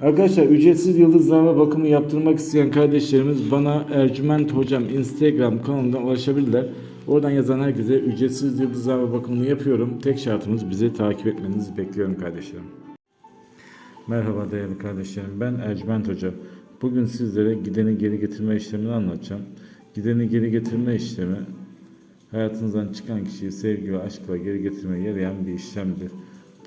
Arkadaşlar ücretsiz yıldızlama bakımı yaptırmak isteyen kardeşlerimiz bana Ercüment Hocam Instagram kanalından ulaşabilirler. Oradan yazan herkese ücretsiz yıldızlama bakımını yapıyorum. Tek şartımız bizi takip etmenizi bekliyorum kardeşlerim. Merhaba değerli kardeşlerim. Ben Ercüment Hoca. Bugün sizlere gideni geri getirme işlemini anlatacağım. Gideni geri getirme işlemi hayatınızdan çıkan kişiyi sevgi ve aşkla geri getirmeye yarayan bir işlemdir.